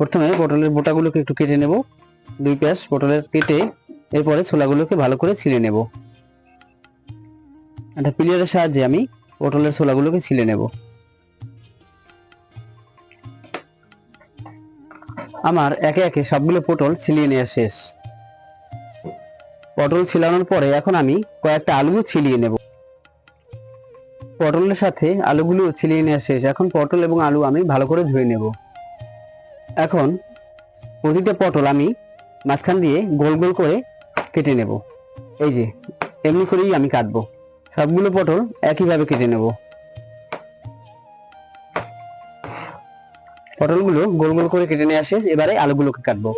প্রথমে পটলের বোটাগুলোকে একটু কেটে নেব। দুই পেঁয়াজ পটলের কেটে এরপরে ছোলাগুলোকে ভালো করে ছিলে নেব। একটা পিলিয়ারের সাহায্যে আমি পটলের ছোলাগুলোকে ছিলে নেব। আমার একে একে সবগুলো পটল ছিলিয়ে নেওয়া শেষ। পটল ছিলানোর পরে এখন আমি কয়েকটা আলু ছিলিয়ে নেব। পটলের সাথে আলুগুলো ছিলিয়ে নেওয়া শেষ। এখন পটল এবং আলু আমি ভালো করে ধুয়ে নেব। এখন প্রতিটা পটল আমি মাঝখান দিয়ে গোল গোল করে কেটে নেব। এই যে, এমনি করেই আমি কাটবো। সবগুলো পটল একইভাবে কেটে নেব। পটলগুলো গোল গোল করে কেটে নেওয়া শেষ এবারে আলুগুলোকে কাটবো।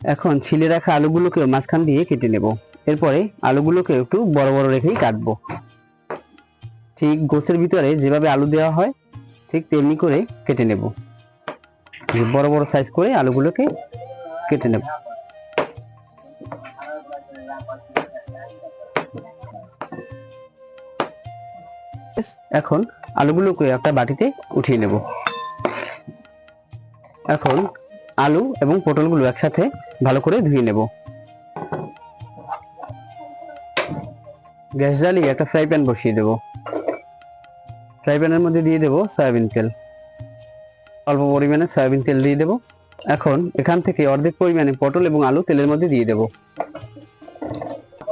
এখন ছিলে রাখা আলুগুলোকে মাঝখান দিয়ে কেটে নেব। এরপরে আলুগুলোকে একটু বড় বড় রেখেই কাটবো। ঠিক গোছের ভিতরে যেভাবে আলু দেওয়া হয়, ঠিক তেমনি করে কেটে নেব। বড় বড় সাইজ করে আলুগুলোকে কেটে নেব। এখন আলুগুলোকে একটা বাটিতে উঠিয়ে নেব। এখন আলু এবং পটলগুলো একসাথে ভালো করে ধুয়ে নেব। গ্যাস জ্বালিয়ে একটা ফ্রাই প্যান বসিয়ে দেব। ফ্রাই প্যানের মধ্যে দিয়ে দেব সয়াবিন তেল। অল্প পরিমাণে সয়াবিন তেল দিয়ে দেব। এখন এখান থেকে অর্ধেক পরিমাণে পটল এবং আলু তেলের মধ্যে দিয়ে দেব।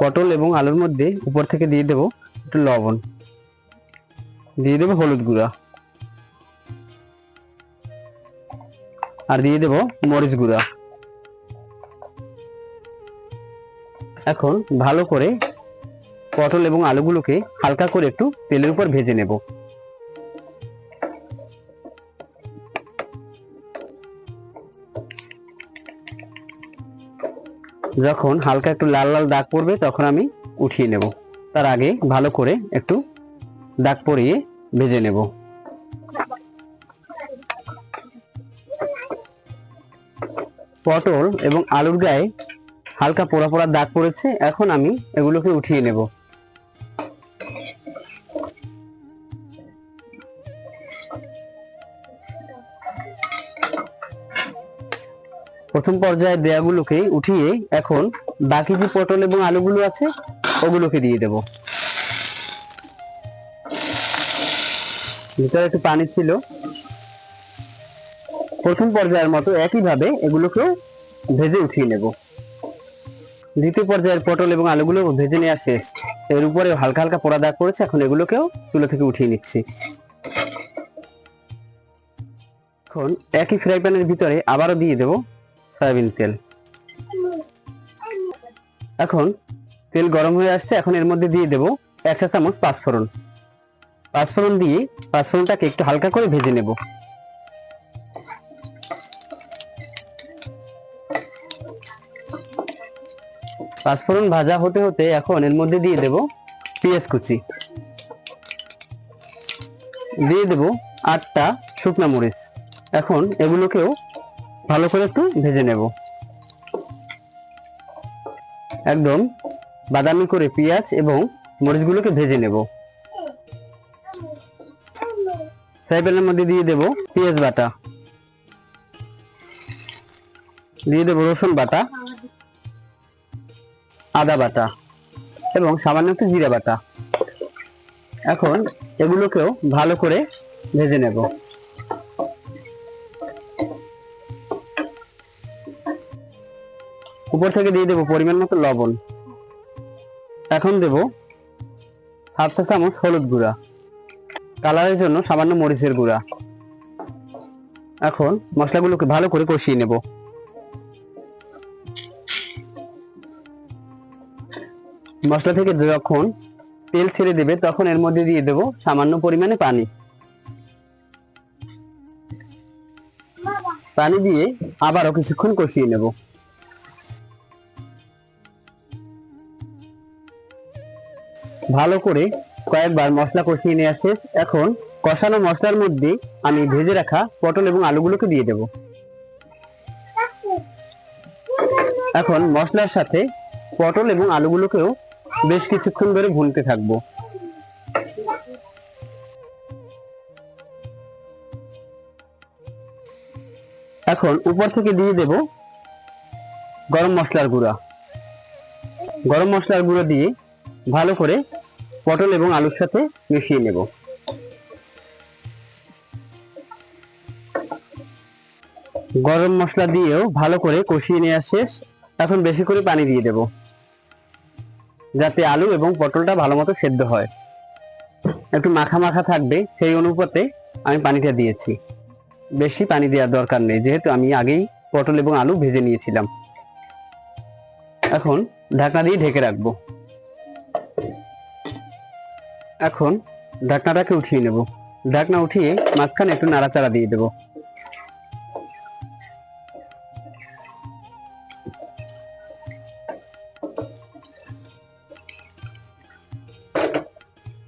পটল এবং আলুর মধ্যে উপর থেকে দিয়ে দেব একটু লবণ। দিয়ে দেব হলুদ গুঁড়া। আর দিয়ে দেব মরিচ গুঁড়া। এখন ভালো করে পটল এবং আলুগুলোকে হালকা করে একটু তেলের উপর ভেজে নেব। যখন হালকা একটু লাল লাল দাগ পড়বে, তখন আমি উঠিয়ে নেব। তার আগে ভালো করে একটু দাগ পরিয়ে ভেজে নেব। পটল এবং আলুর গায়ে হালকা পোড়া পোড়া দাগ পড়েছে, এখন আমি এগুলোকে উঠিয়ে নেব। প্রথম পর্যায়ে দেয়াগুলোকে উঠিয়ে এখন বাকি যে পটল এবং আলুগুলো আছে, ওগুলোকে দিয়ে দেব। ভিতরে একটু পানি ছিল। প্রথম পর্যায়ের মতো একইভাবে এগুলোকেও ভেজে উঠিয়ে নেব। দ্বিতীয় পর্যায়ের পটল এবং আলুগুলো ভেজে নেওয়া শেষ। এর উপরে হালকা হালকা পোড়া দাগ পড়েছে, এখন এগুলোকেও চুলো থেকে উঠিয়ে নিচ্ছি। এখন একই ফ্রাই প্যানের ভিতরে আবারও দিয়ে দেব সয়াবিন তেল। এখন তেল গরম হয়ে আসছে, এখন এর মধ্যে দিয়ে দেব এক চা চামচ পাঁচফোড়ন। পাঁচফোড়ন দিয়ে পাঁচফোড়নটাকে একটু হালকা করে ভেজে নেব। পাঁচফোড়ন ভাজা হতে হতে এখন এর মধ্যে দিয়ে দেব পেঁয়াজ কুচি। দিয়ে দেব আটটা শুকনা মরিচ। এখন এগুলোকেও ভালো করে একটু ভেজে নেব। একদম বাদামি করে পেঁয়াজ এবং মরিচগুলোকে ভেজে নেব। ফ্রাই প্যানের মধ্যে দিয়ে দেব পেঁয়াজ বাটা। দিয়ে দেব রসুন বাটা, আদা বাটা এবং সামান্য একটু জিরা বাটা। এখন এগুলোকেও ভালো করে ভেজে নেব। উপর থেকে দিয়ে দেবো পরিমাণ মতো লবণ। এখন দেব হাফ চা চামচ হলুদ গুঁড়া। কালারের জন্য সামান্য মরিচের গুঁড়া। এখন মশলাগুলোকে ভালো করে কষিয়ে নেব। মশলা থেকে যখন তেল ছেড়ে দেবে, তখন এর মধ্যে দিয়ে দেব সামান্য পরিমাণে পানি। পানি দিয়ে আবারও কিছুক্ষণ কষিয়ে নেব। ভালো করে কয়েকবার মশলা কষিয়ে নিয়ে শেষ। এখন কষানো মশলার মধ্যে আমি ভেজে রাখা পটল এবং আলুগুলোকে দিয়ে দেব। এখন মশলার সাথে পটল এবং আলুগুলোকেও বেশ কিছুক্ষণ ধরে ভুনতে থাকব। এখন উপর থেকে দিয়ে দেব গরম মশলার গুঁড়া। গরম মশলার গুঁড়ো দিয়ে ভালো করে পটল এবং আলুর সাথে মিশিয়ে নেব। গরম মশলা দিয়েও ভালো করে কষিয়ে নেওয়া শেষ। এখন বেশি করে পানি দিয়ে দেব, যাতে আলু এবং পটলটা ভালো মতো সেদ্ধ হয়। একটু মাখা মাখা থাকবে, সেই অনুপাতে আমি পানিটা দিয়েছি। বেশি পানি দেওয়ার দরকার নেই, যেহেতু আমি আগেই পটল এবং আলু ভেজে নিয়েছিলাম। এখন ঢাকনা দিয়ে ঢেকে রাখব। এখন ঢাকনাটাকে উঠিয়ে নেব। ঢাকনা উঠিয়ে মাঝখানে একটু নাড়াচাড়া দিয়ে দেবো।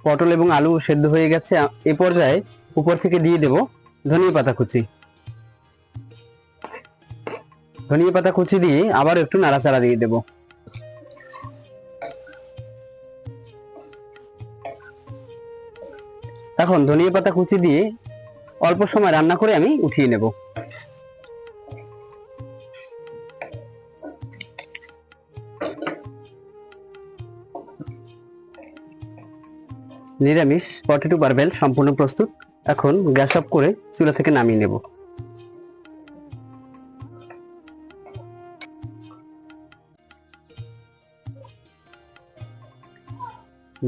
পটল এবং আলু সেদ্ধ হয়ে গেছে। এ পর্যায়ে উপর থেকে দিয়ে দেব ধনিয়া পাতা কুচি। ধনিয়া পাতা কুচি দিয়ে আবার একটু নাড়াচাড়া দিয়ে দেব। এখন ধনিয়া পাতা কুচি দিয়ে অল্প সময় রান্না করে আমি উঠিয়ে নেব। নিরামিষ পটেটো বারবেল সম্পূর্ণ প্রস্তুত। এখন গ্যাস অফ করে চুলা থেকে নামিয়ে নেব।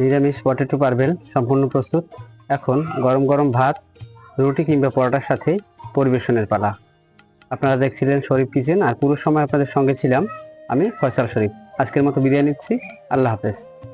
নিরামিষ পটেটো পারবেল সম্পূর্ণ প্রস্তুত। এখন গরম গরম ভাত, রুটি কিংবা পরোটার সাথে পরিবেশনের পালা। আপনারা দেখছিলেন শরীফ কিচেন, আর পুরো সময় আপনাদের সঙ্গে ছিলাম আমি ফয়সাল শরীফ। আজকের মতো বিরিয়ানি নিচ্ছি। আল্লাহ হাফেজ।